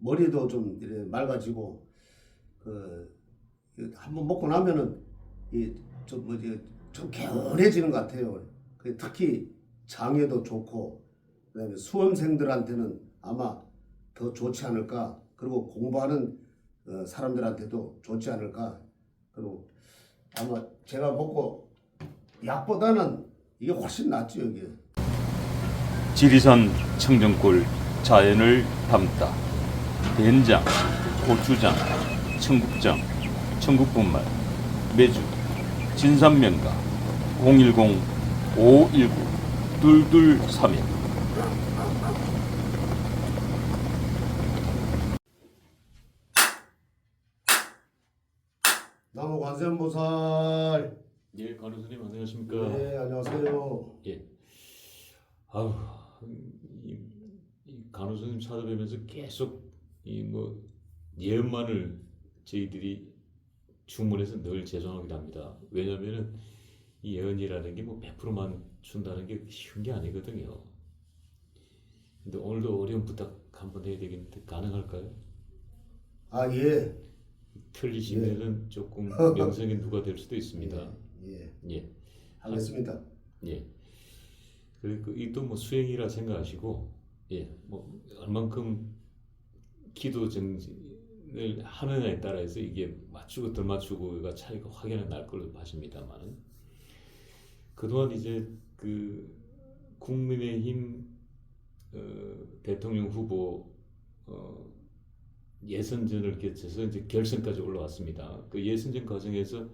머리도 좀 이렇게 맑아지고 그 한번 먹고 나면은 이좀 뭐지 좀 개운해지는 것 같아요. 그 특히 장에도 좋고 그다음에 수험생들한테는 아마 더 좋지 않을까. 그리고 공부하는 어, 사람들한테도 좋지 않을까. 그리고 아마 제가 먹고 약보다는 이게 훨씬 낫죠 이게. 지리산 청정골 자연을 담다 된장, 고추장, 청국장, 청국분말, 매주, 진산면가 010-519-2231 나무 관세음보살. 예, 간호사님 안녕하십니까? 네 안녕하세요. 예. 아우, 이, 이 간호사님 찾아뵈면서 계속 이 뭐 예언만을 저희들이 주문해서 늘 죄송하기도 합니다. 왜냐면은 이 예언이라는 게 뭐 100%만 준다는 게 쉬운 게 아니거든요. 근데 오늘도 어려운 부탁 한번 해야 되겠는데 가능할까요? 아 예. 틀리시면은 조금 명성이 누가 될 수도 있습니다. 예. 예. 하겠습니다. 예. 그리고 이또 뭐 수행이라 생각하시고 예, 뭐 얼만큼 기도 정진을 하느냐에 따라서 이게 맞추고 덜 맞추고가 차이가 확연히 날 걸로 봐집니다만 그동안 이제 그 국민의힘 어, 대통령 후보 어, 예선전을 거쳐서 이제 결선까지 올라왔습니다. 그 예선전 과정에서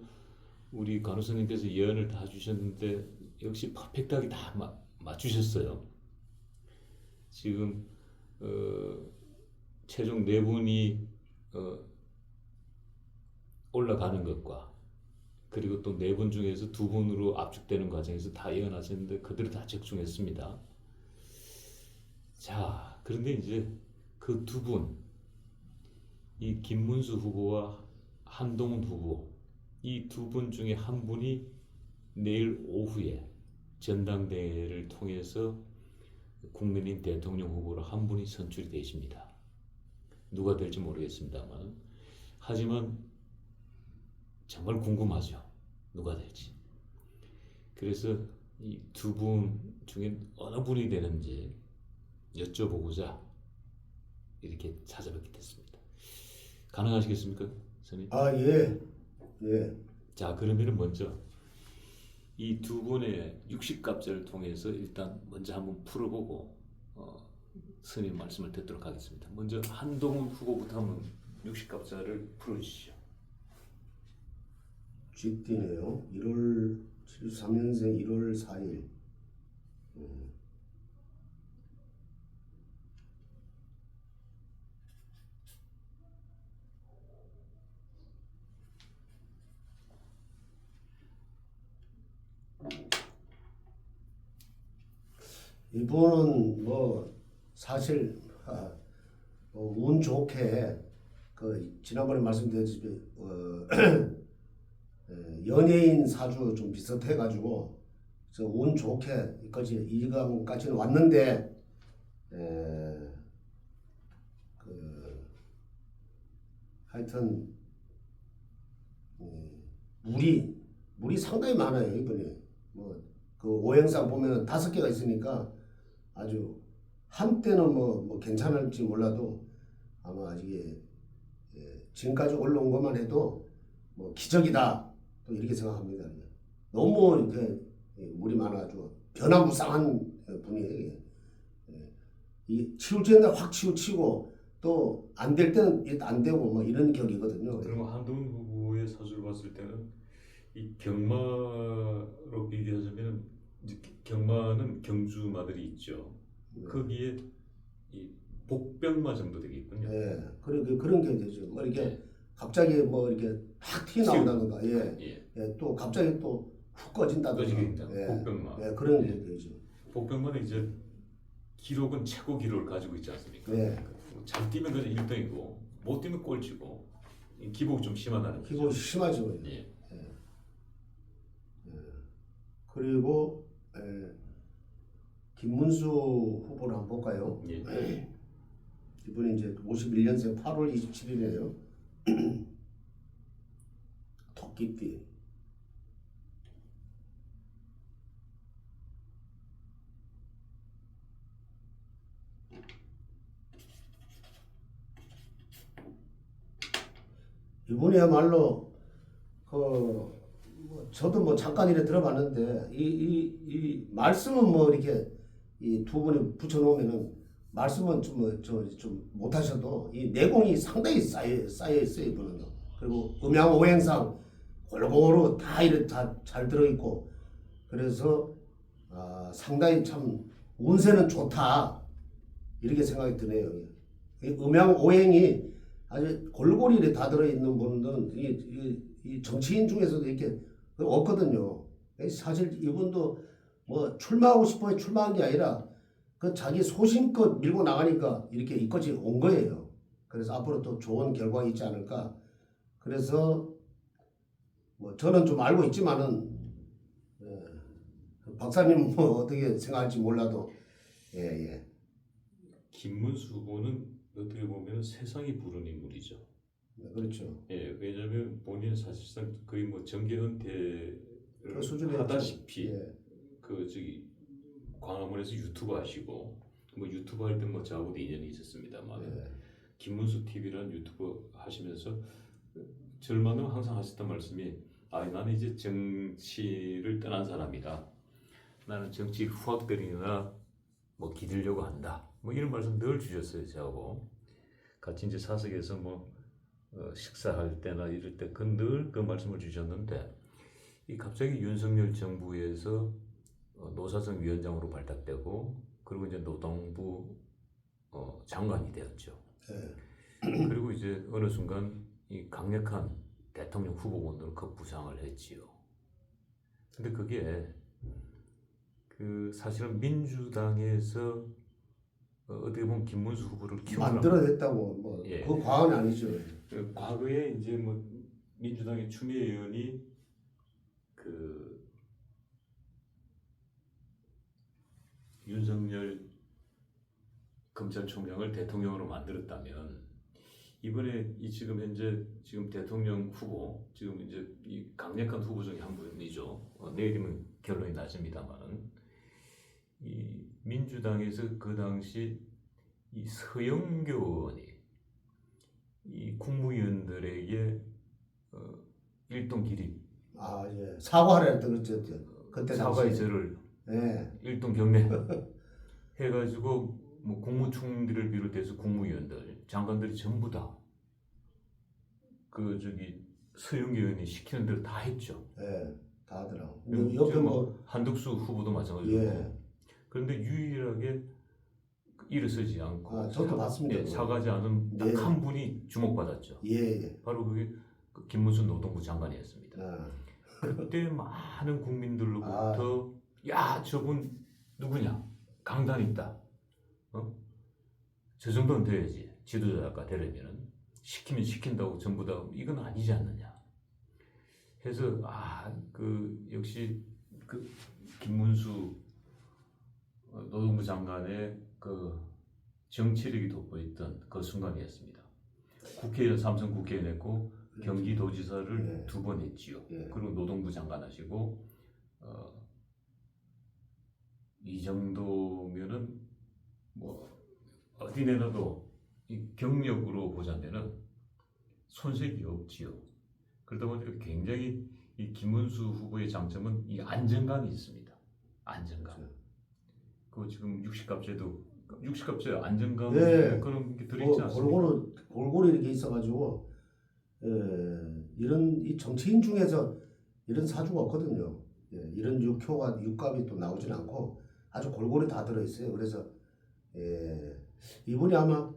우리 간호사님께서 예언을 다 주셨는데 역시 퍼펙트하게 다 마, 맞추셨어요. 지금 어, 최종 네 분이 어, 올라가는 것과 그리고 또 네 분 중에서 두 분으로 압축되는 과정에서 다 예언하셨는데 그대로 다 적중했습니다. 자, 그런데 이제 그 두 분, 이 김문수 후보와 한동훈 후보, 이 두 분 중에 한 분이 내일 오후에 전당대회를 통해서 국민인 대통령 후보로 한 분이 선출이 되십니다. 누가 될지 모르겠습니다만 하지만 정말 궁금하죠. 누가 될지. 그래서 이 두 분 중에 어느 분이 되는지 여쭤보고자 이렇게 찾아뵙게 됐습니다. 가능하시겠습니까, 선생님? 아 예. 예. 자, 그러면은 먼저 이 두 분의 육식갑자를 통해서 일단 먼저 한번 풀어보고 어, 스님 말씀을 듣도록 하겠습니다. 먼저 한동훈 후보부터 한번 육식갑자를 풀어주시죠. 쥐띠네요. 1월 73년생 1월 4일. 음. 이분은 뭐 사실 아, 어, 운 좋게 그 지난번에 말씀드렸듯이 어, 예, 연예인 사주 좀 비슷해가지고 저운 좋게 여기까지 이강까지는 왔는데 에, 그 하여튼 음, 물이 물이 상당히 많아요 이번에 뭐그 오행상 보면은 다섯 개가 있으니까 아주 한때는 뭐, 뭐 괜찮을지 몰라도 아마 이게 예, 지금까지 올라온 것만 해도 뭐 기적이다 또 이렇게 생각합니다. 너무 이렇게 예, 물이 많아가지고 변화무쌍한 분이에요. 예. 이 치울 때는 확 치우치고 또 안 될 때는 안 되고 뭐 이런 격이거든요. 그러면 한동훈 후보의 사주를 봤을 때는 이 경마로 비교하자면 경마는 경주마들이 있죠. 거기에 이 복병마 정도 되겠군요. 예, 그런 그런 게 되죠. 뭐 이렇게 예. 갑자기 뭐 이렇게 탁 튀어나온다든가, 예, 예. 예, 또 갑자기 또 훅 꺼진다든가. 예, 복병마. 예, 그런 게 예. 되죠. 복병마는 이제 기록은 최고 기록을 가지고 있지 않습니까? 예, 잘 뛰면 그냥 1등이고 못 뛰면 꼴찌고 이 기복이 좀 심하다는 거죠. 기분 심하죠. 예. 그리고 에, 김문수 후보를 한번 볼까요? 예. 이분이 이제 51년생 8월 27일이에요. 토끼띠. 이분이야말로 그 뭐 저도 뭐 잠깐 이래 들어봤는데 이 이 이 말씀은 뭐 이렇게 이 두 분이 붙여놓으면은 말씀은 좀저좀 못하셔도 이 내공이 상당히 쌓여 쌓여 있어요 이분은 그리고 음양 오행상 골고루 다 이렇게 다잘 들어 있고 그래서 아 상당히 참 운세는 좋다 이렇게 생각이 드네요. 이 음양 오행이 아주 이렇게 다 들어 있는 분들은 이, 이, 이 정치인 중에서도 이렇게 없거든요. 사실 이분도 뭐 출마하고 싶어요 출마한 게 아니라 그 자기 소신껏 밀고 나가니까 이렇게 이까지 온 거예요. 그래서 앞으로 또 좋은 결과가 있지 않을까. 그래서 뭐 저는 좀 알고 있지만은 예, 박사님 뭐 어떻게 생각할지 몰라도 예 예. 김문수 후보는 어떻게 보면 세상이 부른 인물이죠. 네, 그렇죠. 예, 왜냐하면 본인은 사실상 거의 뭐 정계 은퇴를 그 하다시피 예. 그 저기 광화문에서 유튜브 하시고 뭐 유튜브 할 때뭐 저하고도 인연이 있었습니다만 예. 김문수 TV라는 유튜브 하시면서 절만은 항상 하셨던 말씀이 아 나는 이제 정치를 떠난 사람이다. 나는 정치 후학들이나 뭐 기들려고 한다. 뭐 이런 말씀 늘 주셨어요 저하고 같이 이제 사석에서 뭐 어, 식사할 때나 이럴 때 그 늘그 말씀을 주셨는데 이 갑자기 윤석열 정부에서 어, 노사정 위원장으로 발탁되고 그리고 이제 노동부 어, 장관이 되었죠. 예. 그리고 이제 어느 순간 이 강력한 대통령 후보군으로 그 부상을 했지요. 근데 그게 그 사실은 민주당에서 어, 어떻게 보면 김문수 후보를 만들어냈다고 뭐 예. 그 과언이 아니죠. 그 과거에 이제 뭐 민주당의 추미애 의원이 그 윤석열 검찰총장을 대통령으로 만들었다면 이번에 이 지금 현재 지금 대통령 후보 지금 이제 이 강력한 후보 중에 한 분이죠. 어, 내일이면 결론이 나집니다만은 이 민주당에서 그 당시 이 서영교 의원이 이 국무위원들에게 어, 일동 기립 아 예. 사과를 했던 그때 그때 사과의 당시에. 절을 예. 일동 경례 해가지고 뭐 국무총리를 비롯해서 국무위원들 장관들이 전부 다 그 저기 서영교 의원이 시키는 대로 다 했죠. 예. 다 하더라고. 그리고 옆에 이제 뭐 한덕수 후보도 마찬가지고 예. 그런데 유일하게 일어서지 않고 아, 저도 사- 봤습니다, 예. 사과하지 않은 딱 예. 한 분이 주목받았죠. 예. 예. 바로 그게 그 김문수 노동부 장관이었습니다. 아, 그때 많은 국민들로부터 아. 야 저분 누구냐 강단 있다. 어? 저 정도는 돼야지 지도자가 되려면은 시키면 시킨다고 전부 다 이건 아니지 않느냐. 해서 아 그 역시 그 김문수 어, 노동부 장관의 그 정치력이 돋보였던 그 순간이었습니다. 국회의원 삼성 국회의원 했고 경기도지사를 예. 두번 했지요. 예. 그리고 노동부 장관 하시고 어, 이 정도면은 뭐 어디 내놔도 이 경력으로 보자면은 손색이 없지요. 그러다 보니까 굉장히 이 김문수 후보의 장점은 이 안정감이 있습니다. 안정감. 그렇죠. 그 지금 육식값제도 육식값제 안정감 예. 그런 게 들어있지 뭐 않습니까? 골고루 골고루 이렇게 있어가지고 예, 이런 이 정치인 중에서 이런 사주가 없거든요. 예, 이런 육효가 육값이 또 나오진 않고 아주 골고루 다 들어 있어요. 그래서 예, 이분이 아마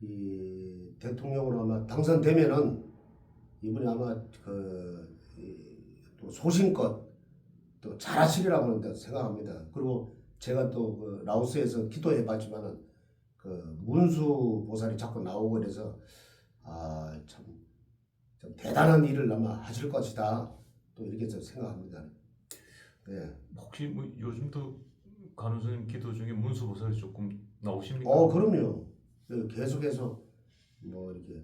이 대통령으로 아마 당선되면은 이분이 아마 그 또 소신껏 또 잘하시리라고 생각합니다. 그리고 제가 또 그 라오스에서 기도해봤지만은 그 문수 보살이 자꾸 나오고 그래서 아참 참 대단한 일을 아마 하실 것이다 또 이렇게 저 생각합니다. 예. 혹시 뭐 요즘도 간호사님 기도 중에 문수보살이 조금 나오십니까? 어 그럼요. 그래서 계속해서 뭐 이렇게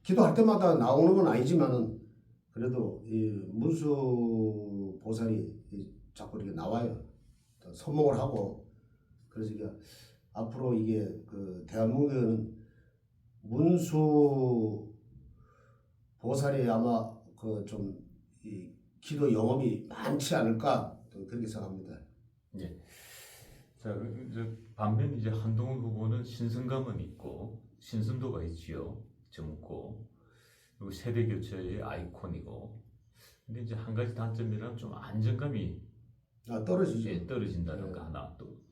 기도할 때마다 나오는 건 아니지만은 그래도 이 문수 보살이 이 자꾸 이렇게 나와요. 또 선목을 하고 그래서 이게 앞으로 이게 그 대한민국에는 문수 보살이 아마 그좀이 기도 영업이 많지 않을까 또 그렇게 생각합니다. 자, 그, 이제 반면 이제 한동훈 후보는 신선감은 있고 신선도가 있지요. 젊고 그리고 세대 교체의 아이콘이고 근데 이제 한 가지 단점이란 좀 안정감이 아 떨어지죠. 이제 떨어진다는 네. 거 하나 또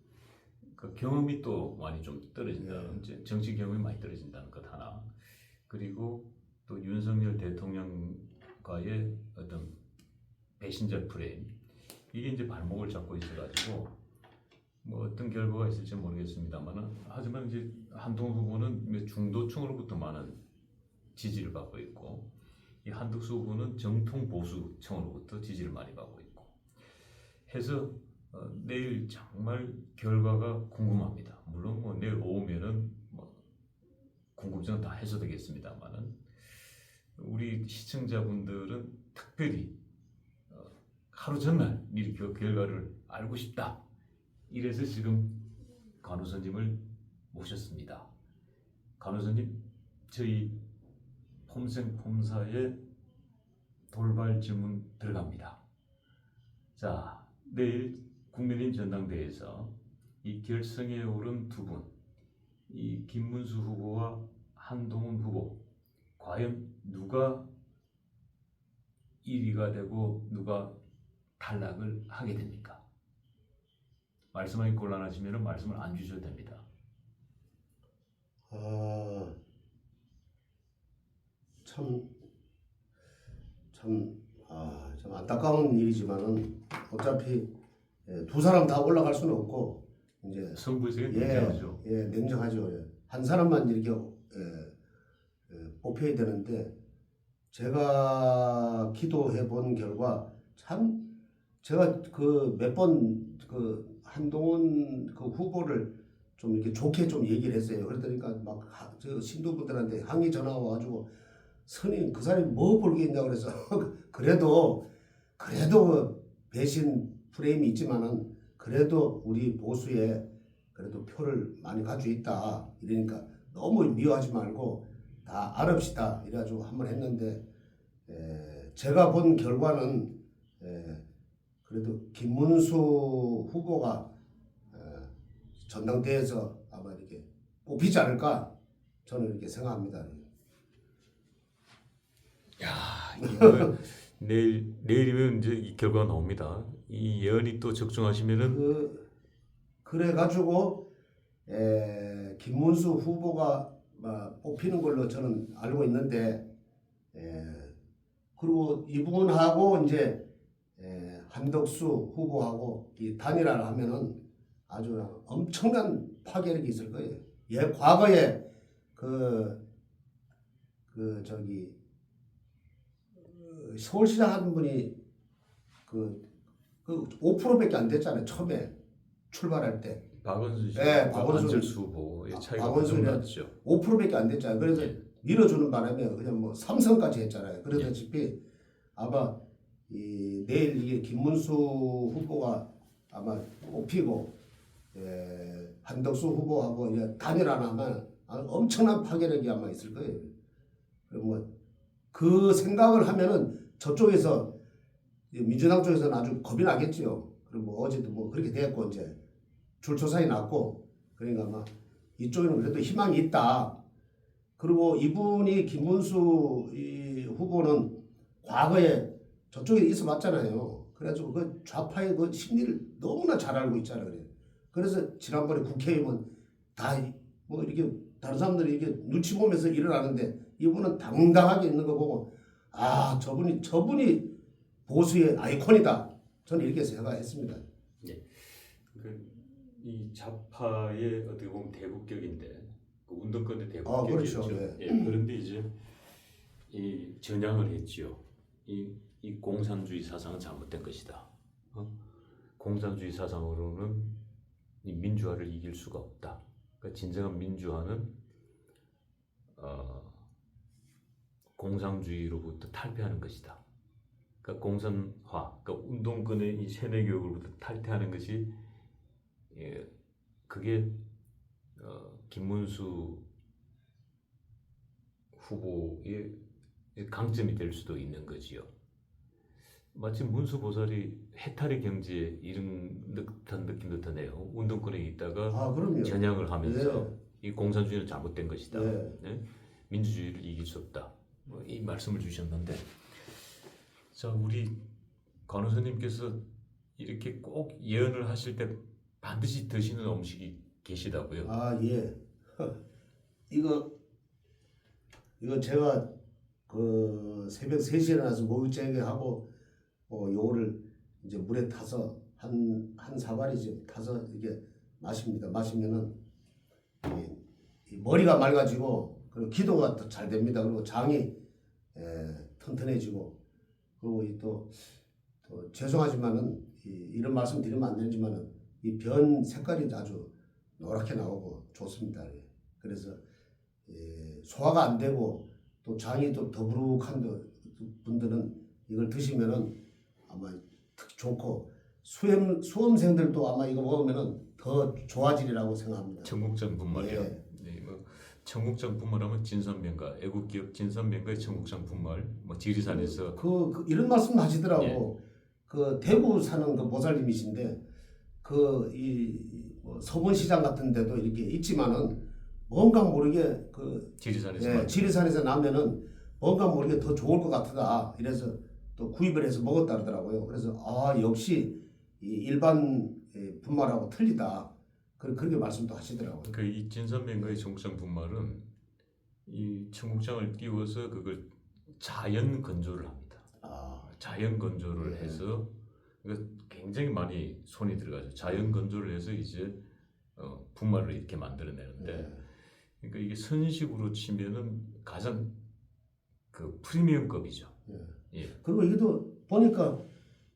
그 경험이 또 많이 좀 떨어진다는 이제 정치 경험이 많이 떨어진다는 것 하나 그리고 또 윤석열 대통령과의 어떤 배신자 프레임 이게 이제 발목을 잡고 있어가지고 뭐 어떤 결과가 있을지 모르겠습니다만은 하지만 이제 한동훈 후보는 중도층으로부터 많은 지지를 받고 있고 이 한덕수 후보는 정통 보수층으로부터 지지를 많이 받고 있고 해서 어, 내일 정말 결과가 궁금합니다. 물론 뭐 내일 오후면은 뭐 궁금증은 다 해소되겠습니다만은 우리 시청자분들은 특별히 어, 하루 전날 미리 그 결과를 알고 싶다. 이래서 지금 간호사님을 모셨습니다. 간호사님, 저희 폼생 폼사의 돌발 질문 들어갑니다. 자, 내일 국민의힘 전당대회에서 이 결성에 오른 두 분, 이 김문수 후보와 한동훈 후보, 과연 누가 1위가 되고 누가 탈락을 하게 됩니까? 말씀하기 곤란하시면 말씀을 안 주셔도 됩니다. 아, 참, 참, 아, 참 안타까운 일이지만은 어차피 예, 두 사람 다 올라갈 수는 없고 이제 승부에서 예, 냉정하죠. 예, 냉정하죠. 예. 한 사람만 이렇게 예, 예, 뽑혀야 되는데 제가 기도해 본 결과 참 제가 그 몇 번그 한동훈 그 후보를 좀 이렇게 좋게 좀 얘기를 했어요. 그러니까 막 저 신도분들한테 항의 전화 와가지고 선임 그 사람이 뭐 벌겠냐 그래서 그래도 그래도 배신 프레임이 있지만은 그래도 우리 보수에 그래도 표를 많이 가지고 있다 이러니까 너무 미워하지 말고 다 알읍시다 이래가지고 한번 했는데 에, 제가 본 결과는 에, 그래도 김문수 후보가 에, 전당대회에서 아마 이렇게 뽑히지 않을까 저는 이렇게 생각합니다. 야, 이거 내일 내일이면 이제 이 결과가 나옵니다. 이 예언이 또 적중하시면은 그 그래 가지고 에, 김문수 후보가 막 뽑히는 걸로 저는 알고 있는데 에, 그리고 이분하고 이제 에, 한덕수 후보하고 이 단일화를 하면은 아주 엄청난 파괴력이 있을 거예요. 예, 과거에 그, 그, 저기, 어, 서울시장 한 분이 그, 그 5%밖에 안 됐잖아요. 처음에 출발할 때. 박원순 씨, 네, 박원순. 후보의 아, 차이가 박원순이랑 엄청 났죠. 5%밖에 안 됐잖아요. 그래서 예. 밀어주는 바람에 그냥 뭐 삼성까지 했잖아요. 그러다시피 아마 이 내일 이게 김문수 후보가 아마 뽑히고 에, 한덕수 후보하고 이제 단일화하면 아주 엄청난 파괴력이 아마 있을 거예요. 그리고 뭐그 생각을 하면은 저쪽에서 이 민주당 쪽에서는 아주 겁이 나겠지요. 그리고 뭐 어제도 뭐 그렇게 됐고 이제 줄초사이 났고 그러니까 아마 이쪽에는 그래도 희망이 있다. 그리고 이분이 김문수 이 후보는 과거에 저쪽에 있어 봤잖아요. 그래가지고 그 좌파의 그 심리를 너무나 잘 알고 있잖아요. 그래. 그래서 지난번에 국회의원 다 뭐 이렇게 다른 사람들이 이렇게 눈치 보면서 일어나는데 이분은 당당하게 있는 거 보고 아 저분이 저분이 보수의 아이콘이다. 저는 이렇게 생각했습니다. 그, 이 좌파의 어떻게 보면 대국격인데 그 운동권의 아, 대국격이었죠. 그렇죠. 예, 그런데 이제 이 전향을 했지요. 이, 이 공산주의 사상은 잘못된 것이다. 어? 공산주의 사상으로는 이 민주화를 이길 수가 없다. 그러니까 진정한 민주화는 어, 공산주의로부터 탈피하는 것이다. 그러니까 공산화, 그러니까 운동권의 이 세뇌 교육으로부터 탈퇴하는 것이 예, 그게 어, 김문수 후보의 강점이 될 수도 있는 거지요. 마치 문수 보살이 해탈의 경지에 이른 듯한 느낌도 드네요. 운동권에 있다가 아. 전향을 하면서 이 공산주의는 잘못된 것이다. 예. 네? 민주주의를 이길 수 없다. 뭐 이 말씀을 주셨는데, 자 우리 간호사님께서 이렇게 꼭 예언을 하실 때 반드시 드시는 음식이 계시다고요. 아 예. 이거 이거 제가 그 새벽 3시에 일어나서 목욕제게 하고 어 요거를 이제 물에 타서 한 한 사발이지 타서 이게 마십니다. 마시면은 이, 이 머리가 맑아지고 그리고 기도가 더 잘 됩니다. 그리고 장이 에, 튼튼해지고 그리고 이 또 또 죄송하지만은 이, 이런 말씀 드리면 안 되지만은 이 변 색깔이 아주 노랗게 나오고 좋습니다. 예. 그래서 예, 소화가 안 되고 또 장이 또 더부룩한 더- 분들은 이걸 드시면은 아마 특 좋고 수험 수험생들도 아마 이거 먹으면은 더 좋아지리라고 생각합니다. 청국장 분말이요. 예. 네, 뭐 청국장 분말하면 진선명가, 애국기업 진선명가의 청국장 분말, 뭐 지리산에서 그, 그 이런 말씀 하시더라고. 예. 그 대구 사는 그 보살님이신데 그이 뭐 서본시장 같은 데도 이렇게 있지만은 뭔가 모르게 그 지리산에서 예, 지리산에서 나면은 뭔가 모르게 더 좋을 것 같다. 이래서 또 구입을 해서 먹었다 그러더라고요. 그래서 아 역시 이 일반 예, 분말하고 틀리다. 그- 그렇게 말씀도 하시더라고요. 그 이 진선명가의 청국장 분말은 이 청국장을 띄워서 그걸 자연 건조를 합니다. 아, 자연 건조를 네. 해서 그러니까 굉장히 많이 손이 들어가죠. 자연 건조를 해서 이제 어, 분말을 이렇게 만들어내는데 네. 그러니까 이게 선식으로 치면은 가장 그 프리미엄급이죠. 예. 예. 그리고 이게도 보니까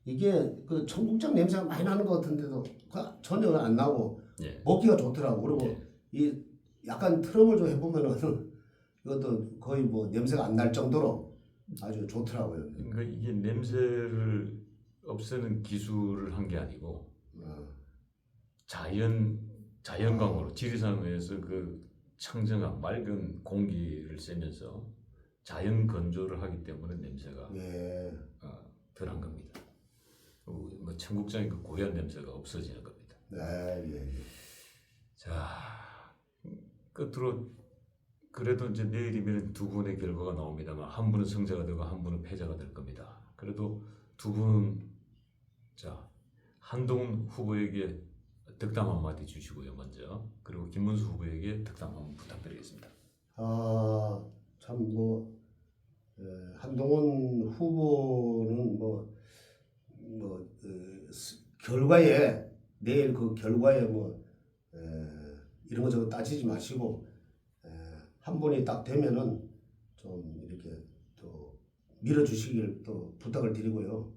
이게 그 청국장 냄새가 많이 나는 것 같은데도 그 전혀 안 나고 예. 먹기가 좋더라고. 그리고 예. 이 약간 트러블 좀 해보면은 이것도 거의 뭐 냄새가 안 날 정도로 아주 좋더라고요. 그러니까 이게 냄새를 없애는 기술을 한 게 아니고 어, 자연 자연광으로 지리산에서 그 청정한 맑은 공기를 쐬면서 자연 건조를 하기 때문에 냄새가 예. 어, 덜한 겁니다. 어, 뭐 청국장의 그 고유한 냄새가 없어지는 겁니다. 네, 예, 예. 자 끝으로 그래도 이제 내일이면 두 분의 결과가 나옵니다만 한 분은 승자가 되고 한 분은 패자가 될 겁니다. 그래도 두 분은 자 한동훈 후보에게 득담 한마디 주시고요 먼저 그리고 김문수 후보에게 득담 한번 부탁드리겠습니다. 아, 참 뭐, 에, 한동훈 후보는 뭐, 뭐, 그, 스- 결과에, 내일 그 결과에 뭐, 에, 이런 거 저거 따지지 마시고, 에, 한 분이 딱 되면은 좀 이렇게 또 밀어주시길 또 부탁을 드리고요.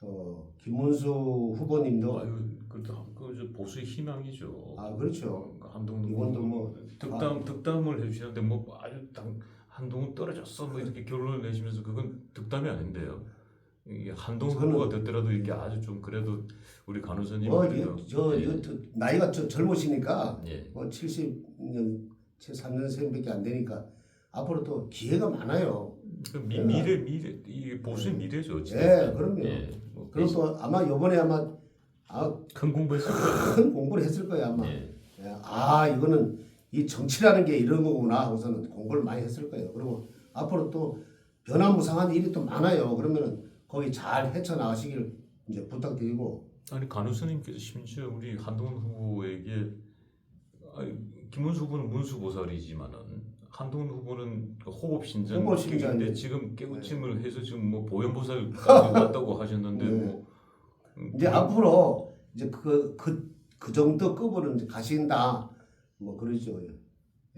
또, 김문수 후보님도, 아유 그래도 그저 보수의 희망이죠. 아, 그렇죠. 한동훈 이번도 후보 뭐 득담 득담을 해주시는데 뭐 아주 당, 한동훈 떨어졌어 뭐 이렇게 결론을 내시면서 그건 득담이 아닌데요. 이게 한동훈 저는- 후보가 됐더라도 이렇게 아주 좀 그래도 우리 간호사님 뭐, 이- 저, 예, 저 나이가 저 젊으시니까 예. 뭐 70년, 73년생밖에 안 되니까 앞으로 또 기회가 많아요. 그 미, 예. 미래 미래 이 보수의 미래죠. 예, 진짜. 그럼요. 예, 뭐 그리고 또 아마 요번에 아마 아, 큰 공부했을 거예요. 큰 공부를 했을 거예요 아마. 예. 예, 아 이거는 이 정치라는 게 이런 거구나 하고서는 공부를 많이 했을 거예요. 그리고 앞으로 또 변화무쌍한 일이 또 많아요. 그러면은 거기 잘 헤쳐나가시길 이제 부탁드리고 아니 간호사님께서 심지어 우리 한동훈 후보에게 아니, 김문수 후보는 문수보살이지만은 한동훈 후보는 그 호법 신전 호법 신전인데. 인데 지금 깨우침을 해서 지금 뭐 보현보살까지 왔다고 하셨는데 네. 뭐 음, 이제 앞으로 이제 그 그 그 정도 급으로 이제 가신다 뭐 그러죠.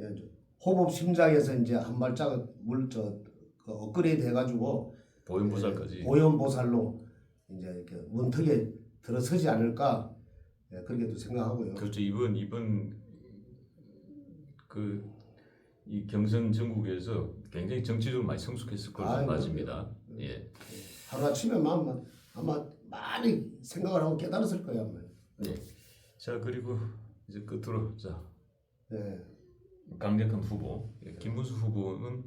예, 예, 호법 심장에서 이제 한 발짝 물저 그 업그레이드 해가지고 보현보살까지 예, 보현보살로 이제 이렇게 문턱에 들어서지 않을까 예, 그렇게도 생각하고요. 그렇죠 이번 이번 그 이 경선 전국에서 굉장히 정치적으로 많이 성숙했을 아유, 맞습니다. 예. 하루 아침에 아마 아마 많이 생각을 하고 깨달았을 거야 아마. 예. 자 그리고 이제 끝으로 자 예. 강력한 후보 예, 김문수 후보는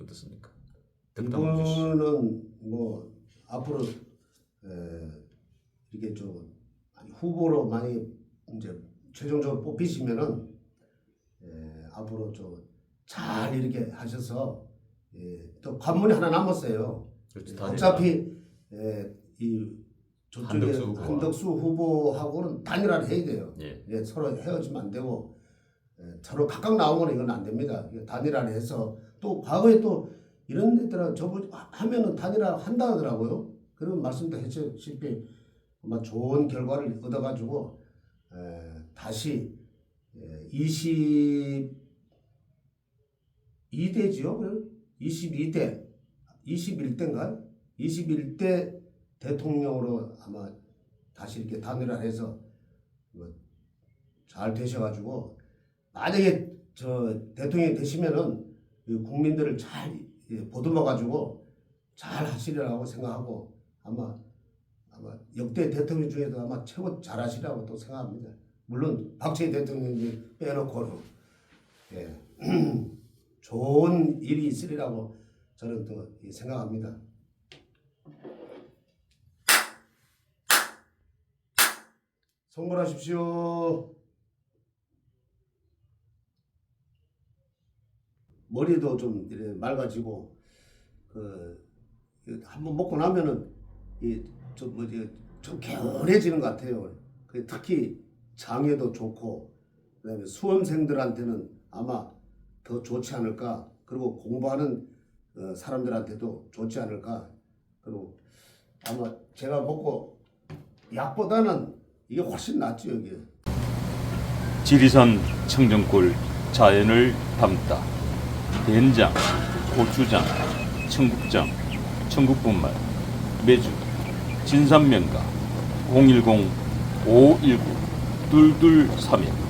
어떻습니까? 주시죠. 이분은 뭐 앞으로 에, 이렇게 좀 많이 후보로 많이 이제 최종적으로 뽑히시면은 에, 앞으로 좀 잘 이렇게 하셔서 예, 또 관문이 하나 남았어요. 그렇죠. 단일화. 어차피 에, 이 저쪽에 한덕수 후보와. 한덕수 후보하고는 단일화를 해야 돼요. 예. 예, 서로 헤어지면 안 되고 예, 서로 각각 나오거나 이건 안 됩니다. 단일화를 해서 또 과거에 또 이런 데들은 저번 하면은 단일화 한다 하더라고요. 그런 말씀도 했다시피 아마 좋은 결과를 얻어가지고 에, 다시 에, 22대지요? 22대 21대인가? 21대 대통령으로 아마 다시 이렇게 단일화해서 뭐 잘 되셔가지고 만약에 저 대통령이 되시면은 이 국민들을 잘 예, 보듬어 가지고 잘 하시리라고 생각하고 아마 아마 역대 대통령 중에서 아마 최고 잘 하시라고 또 생각합니다. 물론 박정희 대통령이 빼놓고는 예. 좋은 일이 있으리라고 저는 또 생각합니다. 성불하십시오. 머리도 좀 이렇게 맑아지고 그 한번 먹고 나면은 이좀 뭐지 좀 개운해지는 것 같아요. 그 특히 장에도 좋고 그다음에 수험생들한테는 아마 더 좋지 않을까. 그리고 공부하는 어, 사람들한테도 좋지 않을까. 그리고 아마 제가 먹고 약보다는 이게 훨씬 낫죠 여기. 지리산 청정골 자연을 담다 된장, 고추장, 청국장, 청국분말, 매주, 진산면가 010 519 2231